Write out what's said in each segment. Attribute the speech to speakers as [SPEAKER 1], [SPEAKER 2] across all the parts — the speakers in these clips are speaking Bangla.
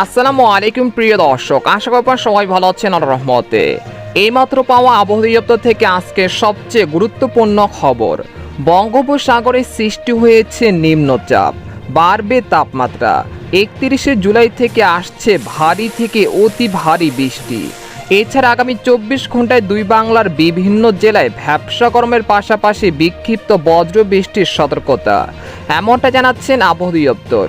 [SPEAKER 1] আসসালামু আলাইকুম, প্রিয় দর্শক। আশা করি সবাই ভালো আছেন আর রহমতে। এইমাত্র পাওয়া আবহাওয়া দপ্তর থেকে আজকে সবচেয়ে গুরুত্বপূর্ণ খবর। বঙ্গোপসাগরে সৃষ্টি হয়েছে নিম্নচাপ, বাড়বে তাপমাত্রা। একত্রিশে জুলাই থেকে আসছে ভারী থেকে অতি ভারী বৃষ্টি। এছাড়া আগামী চব্বিশ ঘন্টায় দুই বাংলার বিভিন্ন জেলায় ভ্যাবসা গরমের পাশাপাশি বিক্ষিপ্ত বজ্র বৃষ্টির সতর্কতা। এমনটা জানাচ্ছেন আবহাওয়া দপ্তর।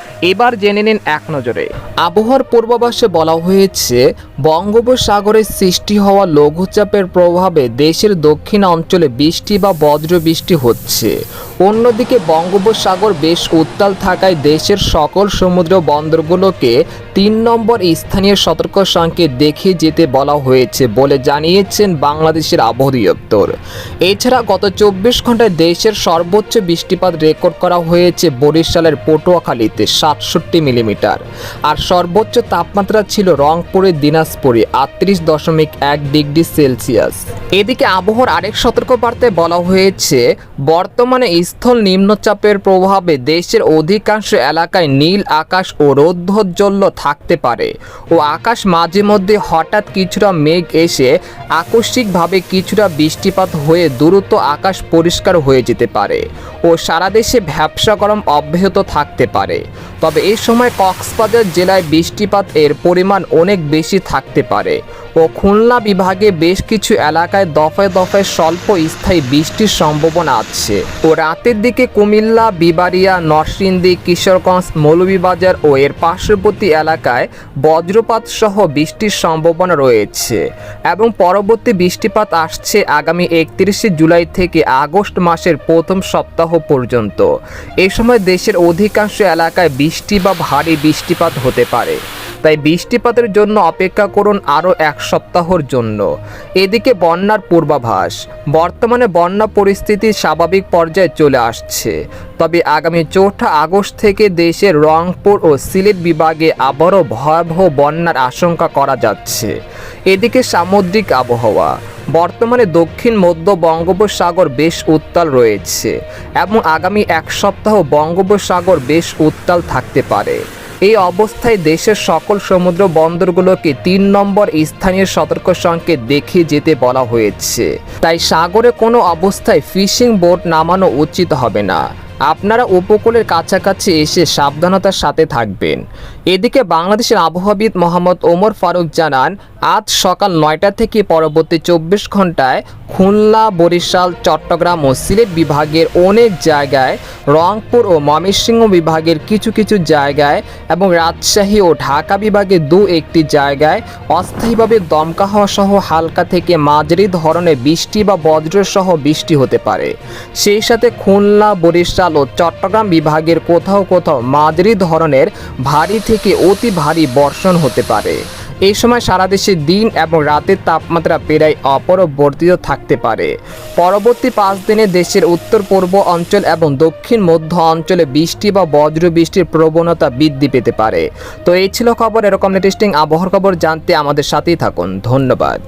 [SPEAKER 1] এবার জেনে নিন এক নজরে। আবহাওয়ার পূর্বাভাসে বলা হয়েছে, বঙ্গোপসাগরে সৃষ্টি হওয়া লঘুচাপের প্রভাবে দেশের দক্ষিণ অঞ্চলে বৃষ্টি বা বজ্র বৃষ্টি হচ্ছে। অন্যদিকে বঙ্গোপসাগর বেশ উত্তাল থাকায় দেশের সকল সমুদ্র বন্দরগুলোকে তিন নম্বর স্থানীয় সতর্ক সংকেত দেখে যেতে বলা হয়েছে বলে জানিয়েছেন বাংলাদেশের আবহাওয়া দপ্তর এছাড়া গত চব্বিশ ঘন্টায় দেশের সর্বোচ্চ বৃষ্টিপাত রেকর্ড করা হয়েছে বরিশালের পটুয়াখালীতে সাতষট্টি মিলিমিটার। আর সর্বোচ্চ তাপমাত্রা ছিল রংপুরের দিনাজপুরে আটত্রিশ দশমিক এক ডিগ্রি সেলসিয়াস। এদিকে আবহাওয়ার আরেক সতর্কবার্তায় বলা হয়েছে, বর্তমানে স্থল নিম্নচাপের প্রভাবে দেশের অধিকাংশ এলাকায় নীল আকাশ ও রৌদ্রোজ্জ্বল্য থাকতে পারে ও আকাশ মাঝে মধ্যে হঠাৎ কিছুটা মেঘ এসে আকস্মিকভাবে কিছুটা বৃষ্টিপাত হয়ে দ্রুত আকাশ পরিষ্কার হয়ে যেতে পারে ও সারা দেশে ভ্যাবসা গরম অব্যাহত থাকতে পারে। তবে এই সময় কক্সবাজার জেলায় বৃষ্টিপাত এর পরিমাণ অনেক বেশি থাকতে পারে। ও খুলনা বিভাগে বেশ কিছু এলাকায় দফায় দফায় স্বল্প স্থায়ী বৃষ্টির সম্ভাবনা আছে। ও রাতের দিকে কুমিল্লা, বিবাড়িয়া, নরসিংদী, কিশোরগঞ্জ, মৌলভীবাজার ও এর পার্শ্ববর্তী এলাকায় বজ্রপাত সহ বৃষ্টির সম্ভাবনা রয়েছে এবং পরবর্তী বৃষ্টিপাত আসছে আগামী একত্রিশে জুলাই থেকে আগস্ট মাসের প্রথম সপ্তাহ পর্যন্ত। এ সময় দেশের অধিকাংশ এলাকায় বৃষ্টি বা ভারী বৃষ্টিপাত হতে পারে। তাই বৃষ্টিপাতের জন্য অপেক্ষা করুন আরও এক সপ্তাহর জন্য। এদিকে বন্যার পূর্বাভাস। বর্তমানে বন্যা পরিস্থিতি স্বাভাবিক পর্যায়ে চলে আসছে। তবে আগামী চৌঠা আগস্ট থেকে দেশের রংপুর ও সিলেট বিভাগে আবারও ভয়াবহ বন্যার আশঙ্কা করা যাচ্ছে। এদিকে সামুদ্রিক আবহাওয়া। বর্তমানে দক্ষিণ, মধ্য বঙ্গোপসাগর বেশ উত্তাল রয়েছে এবং আগামী এক সপ্তাহ বঙ্গোপসাগর বেশ উত্তাল থাকতে পারে। এই অবস্থায় দেশের সকল সমুদ্র বন্দরগুলোকে তিন নম্বর স্থানীয় সতর্ক সংকেত দেখে যেতে বলা হয়েছে। তাই সাগরে কোনো অবস্থায় ফিশিং বোট নামানো উচিত হবে না। আপনারা উপকূলের কাছাকাছি এসে সাবধানতার সাথে থাকবেন। এদিকে বাংলাদেশের আবহাওয়াবিদ মোহাম্মদ ওমর ফারুক জানান, আজ সকাল নয়টা থেকে পরবর্তী চব্বিশ ঘন্টায় খুলনা, বরিশাল, চট্টগ্রাম ও সিলেট বিভাগের অনেক জায়গায়, রংপুর ও ময়মনসিংহ বিভাগের কিছু কিছু জায়গায় এবং রাজশাহী ও ঢাকা বিভাগের দু একটি জায়গায় অস্থায়ীভাবে দমকা হওয়া সহ হালকা থেকে মাঝারি ধরনের বৃষ্টি বা বজ্রসহ বৃষ্টি হতে পারে। সেই সাথে খুলনা, বরিশাল ও চট্টগ্রাম বিভাগের কোথাও কোথাও মাঝারি ধরনের ভারী থেকে অতি ভারী বর্ষণ হতে পারে। এই সময় সারা দেশে দিন এবং রাতের তাপমাত্রা প্রায় অপরিবর্তিত থাকতে পারে। পরবর্তী পাঁচ দিনে দেশের উত্তর পূর্ব অঞ্চল এবং দক্ষিণ মধ্য অঞ্চলে বৃষ্টি বা বজ্র বৃষ্টির প্রবণতা বৃদ্ধি পেতে পারে। তো এই ছিল খবর, এরকম লেটেস্টিং আবহাওয়ার খবর জানতে আমাদের সাথেই থাকুন। ধন্যবাদ।